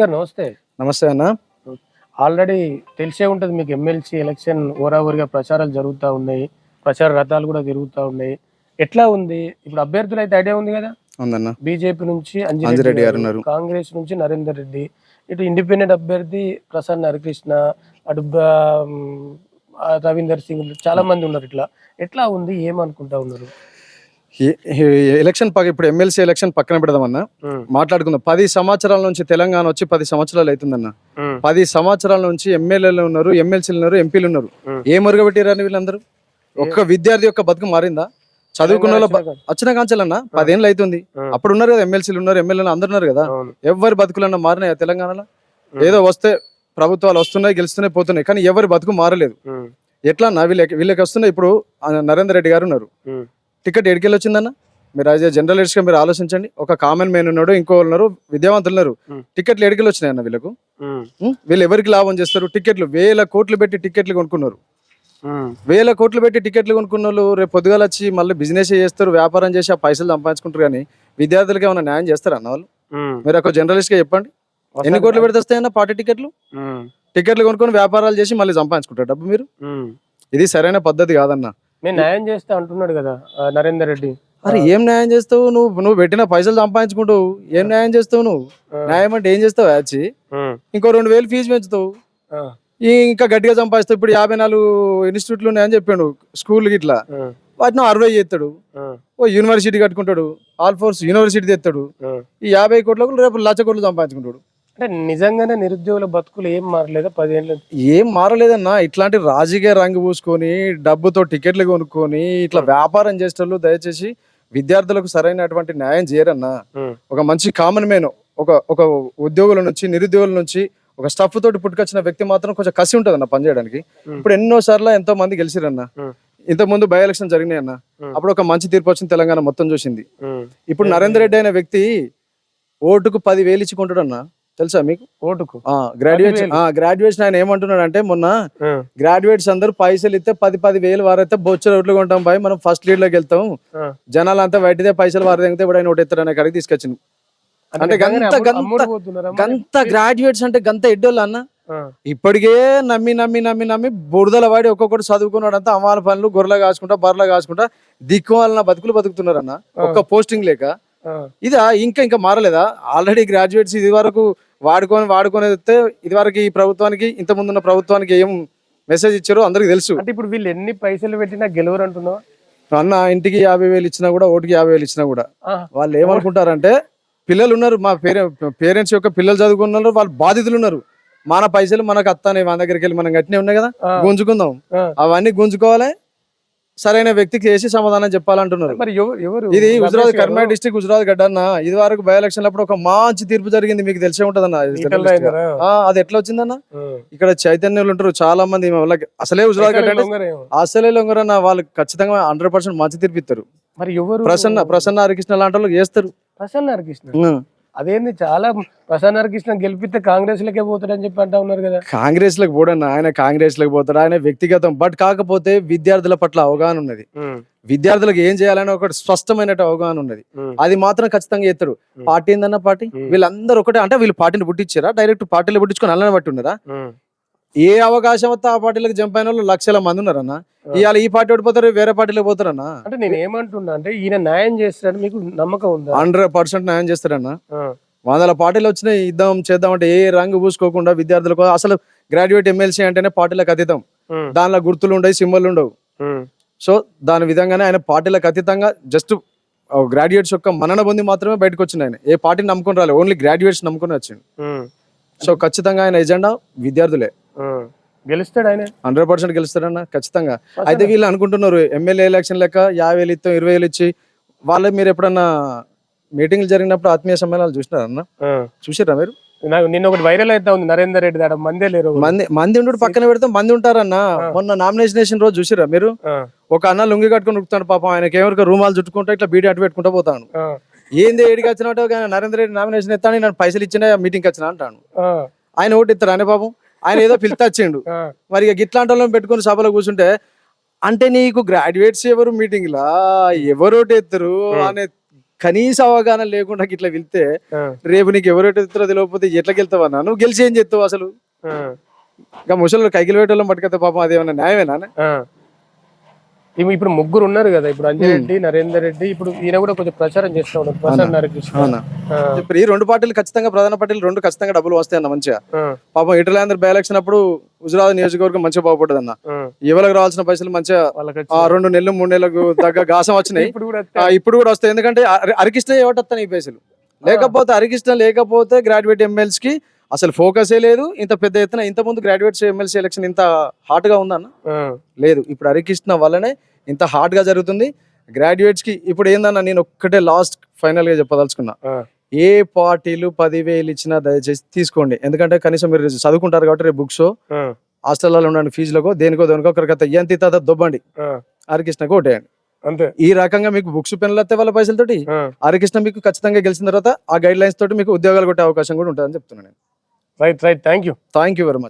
గారు నమస్తే. నమస్తే అన్న. ఆల్రెడీ తెలిసే ఉంటుంది మీకు ఎమ్మెల్సీ ఎలక్షన్ ఓరావరిగా ప్రచారాలు జరుగుతూ ఉన్నాయి. ప్రచార రథాలు కూడా తిరుగుతూ ఉన్నాయి. ఎట్లా ఉంది? ఇప్పుడు అభ్యర్థులు అయితే ఐడియా ఉంది కదా? ఉందన్న. బీజేపీ నుంచి అంజిరెడ్డి గారు ఉన్నారు. కాంగ్రెస్ నుంచి నరేందర్ రెడ్డి ఇటు ఇండిపెండెంట్ అభ్యర్థి ప్రసన్న హరికృష్ణ అటు రవీందర్ సింగ్ చాలా మంది ఉన్నారు ఇట్లా. ఎట్లా ఉంది? ఏమనుకుంటా ఉన్నారు? ఎలక్షన్ పక్క ఇప్పుడు ఎమ్మెల్సీ ఎలక్షన్ పక్కన పెడదామన్న. మాట్లాడుకుందాం. పది సంవత్సరాల నుంచి తెలంగాణ వచ్చి పది సంవత్సరాలు అవుతుందన్న. పది సంవత్సరాల నుంచి ఎమ్మెల్యేలు ఉన్నారు ఎమ్మెల్సీలు ఉన్నారు ఎంపీలు ఉన్నారు. ఏ మరుగబెట్టారని వీళ్ళందరూ? ఒక్క విద్యార్థి యొక్క బతుకు మారిందా? చదువుకున్న వచ్చిన కాంచాలన్న? పదేళ్ళు అవుతుంది. అప్పుడు ఉన్నారు కదా ఎమ్మెల్సీలు ఉన్నారు ఎమ్మెల్యేలు అందరు ఉన్నారు కదా. ఎవరి బతుకులన్నా మారినాయా తెలంగాణలో? ఏదో వస్తే ప్రభుత్వాలు వస్తున్నాయి గెలుస్తున్నాయి పోతున్నాయి కానీ ఎవరి బతుకు మారలేదు. ఎట్లా అన్న వీళ్ళకి వీళ్ళకి వస్తున్నాయి? ఇప్పుడు నరేందర్ రెడ్డి గారు ఉన్నారు. టికెట్ ఎడికెళ్ళి వచ్చిందన్న మీరు యాజ్ ఏ జర్నలిస్ట్గా మీరు ఆలోచించండి. ఒక కామన్ మ్యాన్ ఉన్నాడు ఇంకో ఉన్నారు విద్యావంతులు ఉన్నారు. టికెట్లు ఎడికెళ్ళి వచ్చినాయి అన్న వీళ్ళకు? వీళ్ళు ఎవరికి లాభం చేస్తారు? టికెట్లు వేల కోట్లు పెట్టి టికెట్లు కొనుక్కున్నారు. వేల కోట్లు పెట్టి టికెట్లు కొనుక్కున్న వాళ్ళు రేపు పొద్దుగాల వచ్చి మళ్ళీ బిజినెస్ చేస్తారు వ్యాపారం చేసి ఆ పైసలు సంపాదించుకుంటారు కానీ విద్యార్థులకి ఏమైనా న్యాయం చేస్తారా అన్న వాళ్ళు. మీరు ఒక జర్నలిస్ట్గా చెప్పండి ఎన్ని కోట్లు పెడితే వస్తాయన్న పార్టీ టికెట్లు? టికెట్లు కొనుక్కొని వ్యాపారాలు చేసి మళ్ళీ సంపాదించుకుంటారు. డబ్బు మీరు. ఇది సరైన పద్ధతి కాదన్న. నేను న్యాయం చేస్తా అంటున్నాడు కదా నరేందర్ రెడ్డి. అరే ఏం న్యాయం చేస్తావు నువ్వు? నువ్వు పెట్టిన పైసలు సంపాదించుకుంటావు. ఏం న్యాయం చేస్తావు నువ్వు? న్యాయం అంటే ఏం చేస్తావు వచ్చి ఉమ్, ఇంకో రెండు వేలు ఫీజు పెంచుతావు. ఇంకా గట్టిగా సంపాదిస్తావు. ఇప్పుడు యాభై నాలుగు ఇన్స్టిట్యూట్లు ఉన్నాయని చెప్పాడు స్కూల్ ఇట్లా వాటిని అరవై చేస్తాడు. ఓ యూనివర్సిటీ కట్టుకుంటాడు. ఆల్ ఫోర్స్ యూనివర్సిటీ తెస్తాడు. ఈ యాభై కోట్లకు రేపు లక్ష కోట్లు సంపాదించుకుంటాడు. అంటే నిజంగానే నిరుద్యోగుల బతుకులు ఏం మారలేదా పదేళ్ళు ఏం మారలేదన్నా ఇట్లాంటి రాజకీయ రంగు పూసుకొని డబ్బుతో టికెట్లు కొనుక్కొని ఇట్లా వ్యాపారం చేసేటోళ్ళు దయచేసి విద్యార్థులకు సరైనటువంటి న్యాయం చేయరన్నా. ఒక మంచి కామన్ మ్యాన్ ఒక ఒక ఉద్యోగుల నుంచి నిరుద్యోగుల నుంచి ఒక స్టఫ్ తోటి పుట్టుకొచ్చిన వ్యక్తి మాత్రం కొంచెం కసి ఉంటుంది అన్న పనిచేయడానికి. ఇప్పుడు ఎన్నో సార్లు ఎంతో మంది గెలిచిరన్న. ఇంత ముందు బై ఎలక్షన్ జరిగినాయి అన్న. అప్పుడు ఒక మంచి తీర్పు వచ్చింది తెలంగాణ మొత్తం చూసింది. ఇప్పుడు నరేందర్ రెడ్డి అనే వ్యక్తి ఓటుకు పది వేలు ఇచ్చుకుంటాడు అన్న తెలుసా మీకు? ఓటుకు. గ్రాడ్యుయేషన్ గ్రాడ్యుయేషన్ ఆయన ఏమంటున్నాడు అంటే మొన్న గ్రాడ్యుయేట్స్ అందరూ పైసలు ఇస్తే పది పది వేలు వారైతే బొచ్చ ఓట్లు కొంటాం బాయ్ మనం ఫస్ట్ లీడ్లోకి వెళ్తాం. జనాలు అంతా బయటదే పైసలు వారి దగ్గర ఇప్పుడు ఆయన ఓటు ఎత్తాడు అనే కాడికి తీసుకొచ్చింది. అంటే గంత గంత? గంత గ్రాడ్యుయేట్స్ అంటే గంత ఎడ్డోళ్ళు అన్న. ఇప్పటికే నమ్మి నమ్మి నమ్మి నమ్మి బురదల వాడి ఒక్కొక్కటి చదువుకున్నాడు అంతా అమ్మాల పనులు గొర్రెలు కాసుకుంటా బర్రెలు కాసుకుంటా దిక్కు వాళ్ళ బతుకులు బతుకుతున్నారు అన్న ఒక్క పోస్టింగ్ లేక ఇదా ఇంకా ఇంకా మారలేదా? ఆల్రెడీ గ్రాడ్యుయేట్స్ ఇది వరకు వాడుకొని వాడుకొని వస్తే ఇది వరకు ఈ ప్రభుత్వానికి ఇంత ముందున్న ప్రభుత్వానికి ఏం మెసేజ్ ఇచ్చారో అందరికి తెలుసు. అంటే ఇప్పుడు వీళ్ళు ఎన్ని పైసలు పెట్టినా గెలవరు అంటున్నావా అన్న ఇంటికి యాభై వేలు ఇచ్చినా కూడా ఓటుకి యాభై వేలు ఇచ్చినా కూడా. వాళ్ళు ఏమనుకుంటారంటే పిల్లలు ఉన్నారు మా పేరె పేరెంట్స్ యొక్క పిల్లలు చదువుకున్నారు వాళ్ళు బాధితులు ఉన్నారు మన పైసలు మనకు అత్తానే మన దగ్గరికి వెళ్ళి మనం గట్టినే ఉన్నాయి కదా. గుంజుకుందాం. అవన్నీ గుంజుకోవాలి సరైన వ్యక్తికి చేసి సమాధానం చెప్పాలంటున్నారు. మరి ఎవరు ఎవరు? ఇది గారు? కర్నాటక డిస్టిక్ హుజరాబాద్ గడ్డ అన్న. ఇది వరకు బై ఎలక్షన్ అప్పుడు ఒక మంచి తీర్పు జరిగింది మీకు తెలిసే ఉంటది అన్న? అది ఎట్లా వచ్చిందన్న. ఇక్కడ చైతన్యులు ఉంటారు చాలా మంది వాళ్ళకి అసలే హుజరాబాద్ గడ్డ. అసలే లొంగరన్న వాళ్ళు ఖచ్చితంగా హండ్రెడ్ పర్సెంట్ మంచి తీర్పు ఇస్తారు. మరి ఎవరు? ప్రసన్న ప్రసన్న హరికృష్ణ లాంటి వాళ్ళు చేస్తారు. ప్రసన్న హరికృష్ణ. అదేంది చాలా ప్రసన్న హరికృష్ణ గెలిపిస్తే కాంగ్రెస్ లకే పోతాడని చెప్పి అంటా ఉన్నారు కదా. కాంగ్రెస్లకు పోడన్న ఆయన కాంగ్రెస్లకు పోతాడు ఆయన వ్యక్తిగతం. బట్ కాకపోతే విద్యార్థుల పట్ల అవగాహన ఉన్నది. విద్యార్థులకు ఏం చేయాలని ఒక స్పష్టమైన అవగాహన ఉన్నది. అది మాత్రం ఖచ్చితంగా Hmm. పార్టీ ఏందన్న పార్టీ. వీళ్ళందరూ ఒకటే అంటే వీళ్ళు పార్టీని పుట్టించారా? డైరెక్ట్ పార్టీలో పుట్టించుకొని అల్లనే బట్టి ఉన్నారా ఉమ్, ఏ అవకాశం వస్తే ఆ పార్టీలకు జంప్ అయిన వాళ్ళు లక్షల మంది ఉన్నారన్న. ఇవాళ ఈ పార్టీ ఓడిపోతారు వేరే పార్టీలో పోతారన్న. అంటే నేను ఏమంటున్నా అంటే ఈయన న్యాయం చేస్తాడని మీకు నమ్మకం ఉందా? హండ్రెడ్ పర్సెంట్ న్యాయం చేస్తారన్న వందల పార్టీలు వచ్చినాయి ఇద్దాం చేద్దాం అంటే ఏ రంగు పూసుకోకుండా విద్యార్థులకు అసలు గ్రాడ్యుయేట్ ఎమ్మెల్సీ అంటేనే పార్టీలకు అతీతం. దానిలో గుర్తులు ఉండవు సింబల్ ఉండవు. సో దాని విధంగానే ఆయన పార్టీలకు అతీతంగా జస్ట్ గ్రాడ్యుయేట్స్ యొక్క మనన పొంది మాత్రమే బయటకు వచ్చింది ఆయన. ఏ పార్టీని నమ్ముకొని రాలేదు ఓన్లీ గ్రాడ్యుయేట్స్ నమ్ముకొని వచ్చింది సో ఖచ్చితంగా ఆయన ఎజెండా విద్యార్థులే. గెలుస్తాడు ఆయన. హండ్రెడ్ పర్సెంట్ గెలుస్తారన్న ఖచ్చితంగా. అయితే వీళ్ళు అనుకుంటున్నారు ఎమ్మెల్యే ఎలక్షన్ లెక్క యాభై వేలు ఇస్తాం ఇరవై వేలు ఇచ్చి వాళ్ళే మీరు ఎప్పుడన్నా మీటింగ్లు జరిగినప్పుడు ఆత్మీయ సమ్మేళనాలు చూసినారన్న. చూసిరా మీరు? నాకు నిన్న ఒకటి వైరల్ అవుతా ఉంది నరేందర్ రెడ్డి దాడ మందే లేరు మంది మంది ఉండు పక్కన పెడితే మంది ఉంటారన్న. మొన్న నామినేషన్ రోజు చూసిరా మీరు? ఒక అన్న లుంగి కట్టుకుని ఉరుకుతాడు పాపం ఆయనకి ఏమరికి రూమాలు చుట్టుకుంటా ఇట్లా బీడి అటు పెట్టుకుంటా పోతాను ఏంది ఏడికి వచ్చినట్టు? నరేంద్ర రెడ్డి నామినేషన్ ఎత్తాను నేను పైసలు ఇచ్చిన మీటింగ్కి వచ్చిన అంటాను ఆయన ఓటు ఇస్తారు అనే పాపం ఆయన ఏదో పిలితే వచ్చిండు. ఆ, మరి ఇక గిట్లాంటి వాళ్ళని పెట్టుకుని సభలో కూర్చుంటే అంటే నీకు గ్రాడ్యుయేట్స్ ఎవరు మీటింగ్ లా? ఎవరు ఓటు ఎత్తారు? అనే కనీస అవగాహన లేకుండా ఇట్లా వెళ్తే రేపు నీకు ఎవరైతే ఇస్తారో తెలియకపోతే ఎట్లా గెలుతావు అన్న? నువ్వు గెలిచి ఏం చెప్తావు అసలు? ఇంకా ముసలి కైకిలు పెట్టడం పట్టుకొస్తే పాపం అదేమన్నా న్యాయమేనా? ఇప్పుడు ముగ్గురు ఉన్నారు కదా ఇప్పుడు అంజిరెడ్డి నరేందర్ రెడ్డి ఇప్పుడు ఈయన కూడా కొంచెం ప్రచారం చేస్తా ఉన్నారు నరకృష్ణ ఇప్పుడు ఈ రెండు పార్టీలు ఖచ్చితంగా ప్రధాన పార్టీలు రెండు ఖచ్చితంగా డబ్బులు వస్తాయన్న మంచిగా. పాపం ఇటలాంధ్ర బై ఎలక్షన్ అప్పుడు హుజరాబాద్ నియోజకవర్గం మంచిగా బాగుపడ్డది అన్న. ఎవరికి రావాల్సిన పైసలు మంచిగా రెండు నెలలు మూడు నెలలకు తగ్గ గాసం వచ్చినాయి. ఇప్పుడు కూడా ఆ, ఇప్పుడు కూడా వస్తాయి. ఎందుకంటే అరి- అరికిష్ట ఏవటత్తాను ఈ పైసలు? లేకపోతే అరికిష్ట లేకపోతే గ్రాడ్యుయేట్ ఎమ్మెల్స్కి అసలు ఫోకసే లేదు. ఇంత పెద్ద ఎత్తున ఇంత ముందు గ్రాడ్యుయేట్స్ ఎమ్మెల్సీ ఎలక్షన్ ఇంత హాట్గా ఉందన్న? లేదు. ఇప్పుడు హరికృష్ణ వల్లనే ఇంత హాట్గా జరుగుతుంది. గ్రాడ్యుయేట్స్కి ఇప్పుడు ఏందన్న నేను ఒక్కటే లాస్ట్ ఫైనల్గా చెప్పదలుచుకున్నా. ఏ పార్టీలు పదివేలు ఇచ్చినా దయచేసి తీసుకోండి. ఎందుకంటే కనీసం మీరు చదువుకుంటారు కాబట్టి రేపు బుక్స్ హాస్టల్లో ఉండండి ఫీజులకో దేనికో దేనికో ఒకరికైతే ఎంత ఇత దొబ్బండి. హరికృష్ణకు ఓటేయండి. అంతే. ఈ రకంగా మీకు బుక్స్ పెన్నులు వస్తే వాళ్ళ పైసలతోటి. హరికృష్ణ మీకు ఖచ్చితంగా గెలిచిన తర్వాత ఆ గైడ్ లైన్స్ తోటి మీకు ఉద్యోగాలు కొట్టే అవకాశం కూడా ఉంటుందని చెప్తున్నాను నేను. Right, right. Thank you. Thank you very much.